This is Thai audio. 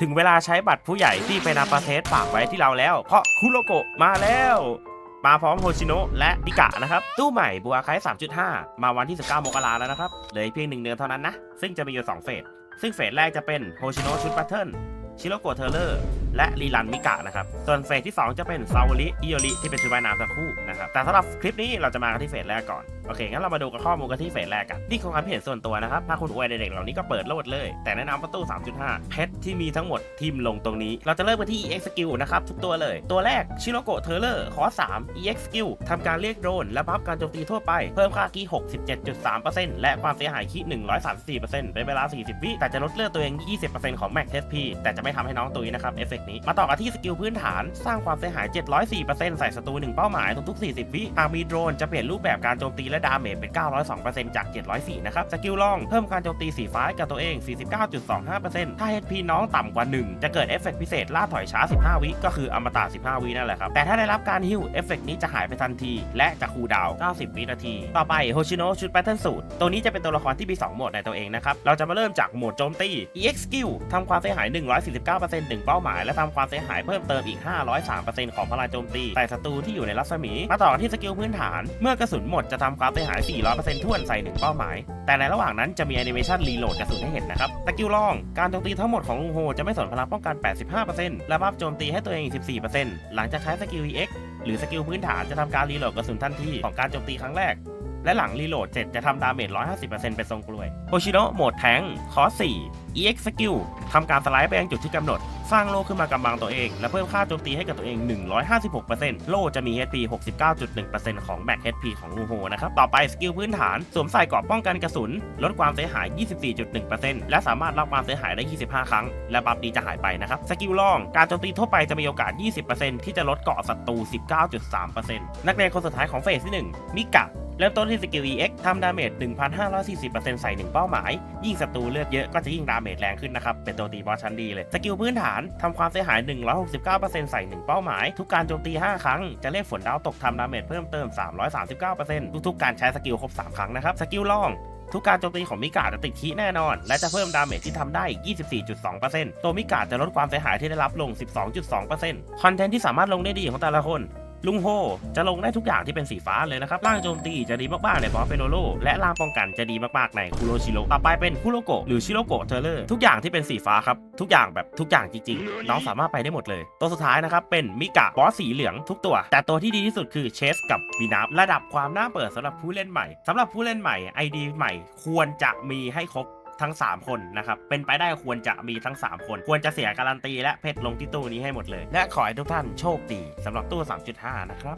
ถึงเวลาใช้บัตรผู้ใหญ่ที่ไปนาปาเทสฝากไว้ที่เราแล้ว เพราะคุโรโกะมาแล้ว มาพร้อมโฮชิโนะและอิกะนะครับ ตู้ใหม่บัวคาย3.5 มาวันที่ 19มกราแล้วนะครับเหลือเพียงหนึ่งเดือนเท่านั้นนะ ซึ่งจะมีอยู่ 2 เฟส ซึ่งเฟสแรกจะเป็นโฮชิโนะชุดแพทเทิร์นชิโรโกะเทเลอร์ และรีรันมิกะนะครับ ส่วนเฟสที่ 2 จะเป็นซาวริอิโยริที่เป็นชุดว่ายน้ำทั้งคู่นะครับ แต่สำหรับคลิปนี้เราจะมากันที่เฟสแรกก่อน โอเค งั้นเรามาดูกันข้อมูลกันที่เฟสแรกกัน นี่คือความเห็นส่วนตัวนะครับ ถ้าคุณอวยเด็กๆเหล่านี้ก็เปิดโลดเลย แต่แนะนำประตู 3.5 เพชรที่มีทั้งหมดทิมลงตรงนี้ เราจะเริ่มกันที่ EX Skill นะครับทุกตัวเลย ตัวแรกชิโรโกะเทเลอร์คอ3 EX Skill ทำการเรียกโดรนและบัฟการโจมตีทั่วไป เพิ่มค่าคี67.3%และความเสียหายคี134%เป็นเวลา 40 วิแต่จะลดเลือดตัวเอง 20%ของ Max HP แต่จะไม่ทำให้น้องตุยนะครับเอฟเฟกนี้ มาต่อกันที่สกิลพื้นฐาน สร้างความเสียหาย 704%ใส่ศัตรู1เป้าหมายทุกๆ40 วิหากมีโดรนจะเปลี่ยนรูปแบบการโจมตีและดาเมจเป็น 902%จาก 704 นะครับ สกิลล่องเพิ่มการโจมตีสีฟ้าให้กับตัวเอง 49.25%ถ้า HP น้องต่ำกว่า 1 จะเกิดเอฟเฟกพิเศษล่าถอยช้า 15 วิก็คืออมตะ15 วินั่นแหละครับ แต่ถ้าได้รับการฮิวเอฟเฟกนี้จะหายไปทันที และจะคูลดาวน์90 วินาที ต่อไปโฮชิโนะชุดแพทเทิร์นสูตรตัวนี้จะเป็นตัวละครที่มี 2 โหมดในตัวเองนะครับเราจะมาเริ่มจากโหมดโจมตี EX Skill ทำความเสียหาย 149%ถึงเป้าหมายและทำความเสียหายเพิ่มเติมอีก 503%ของพลังโจมตีใส่ศัตรูที่อยู่ในรัศมี มาต่อกันที่สกิลพื้นฐาน เมื่อกระสุนหมดจะทำความเสียหาย 400%ท่วนใส่1เป้าหมาย แต่ในระหว่างนั้นจะมีแอนิเมชันรีโหลดกระสุนให้เห็นนะครับสกิลล่อง การโจมตีทั้งหมดของลุงโฮจะไม่สนพลังป้องกัน 85%และบัฟโจมตีให้ตัวเองอีก14%หลังจากใช้สกิล EX หรือสกิลพื้นฐานจะทำการรีโหลดกระสุนทันทีของการโจมตีครั้งแรก และหลังรีโหลดเสร็จจะทำดาเมจ 150%เป็นทรงกลวยโฮชิโนะโหมดแทงคอส4 EX Skill ทำการสไลด์ไปยังจุดที่กำหนด สร้างโล่ขึ้นมากำบังตัวเอง และเพิ่มค่าโจมตีให้กับตัวเอง 156%โล่จะมี HP 69.1%ของแบ็ค HP ของงูโฮนะครับ ต่อไปสกิลพื้นฐาน สวมใส่เกราะป้องกันกระสุน ลดความเสียหาย 24.1%และสามารถรับความเสียหายได้ 25 ครั้ง และบัฟนี้จะหายไปนะครับ สกิลล่อง การโจมตีทั่วไปจะมีโอกาส 20%ที่จะลดเกาะศัตรู 19.3%นักเรียนคนสุดท้ายของเฟสที่ 1 มิกะ เริ่มต้นที่สกิล EX ทำดาเมจ 1,540%ใส่ 1 เป้าหมาย ยิ่งศัตรูเลือดเยอะก็จะยิ่งดาเมจแรงขึ้นนะครับ เป็นตัวตีบอสชั้นดีเลย สกิลพื้นฐานทำความเสียหาย 169%ใส่ 1 เป้าหมาย ทุกการโจมตี 5 ครั้ง จะเรียกฝนดาวตกทำดาเมจเพิ่มเติม 339%ทุกๆการใช้สกิลครบ 3 ครั้งนะครับ สกิลล่องทุกการโจมตีของมิกาจะติดคีแน่นอน และจะเพิ่มดาเมจที่ทำได้ 24.2%ตัวมิกาจะลดความเสียหายที่ได้รับลง 12.2%คอนเทนต์ที่สามารถลงได้ดีของแต่ละคน ลุงโฮ จะลงได้ทุกอย่างที่เป็นสีฟ้าเลยนะครับร่างโจมตีจะดีมากๆในบอสเปโนโลและร่างป้องกันจะดีมากๆในคุโรชิโร่ต่อไปเป็นคุโรโกะหรือชิโรโกะเทเลอร์ทุกอย่างที่เป็นสีฟ้าครับทุกอย่างแบบทุกอย่างจริงๆ น้องสามารถไปได้หมดเลย ตัวสุดท้ายนะครับเป็นมิกะบอสสีเหลืองทุกตัว แต่ตัวที่ดีที่สุดคือเชสกับวีนับระดับความน่าเปิดสำหรับผู้เล่นใหม่สำหรับผู้เล่นใหม่ไอดีใหม่ควรจะมีให้ครบ ทั้ง 3 คนนะครับเป็นไปได้ควรจะมีทั้ง 3 คน ควรจะเสียการันตีและเพชรลงที่ตู้นี้ให้หมดเลย และขอให้ทุกท่านโชคดีสำหรับตู้ 3.5 นะครับ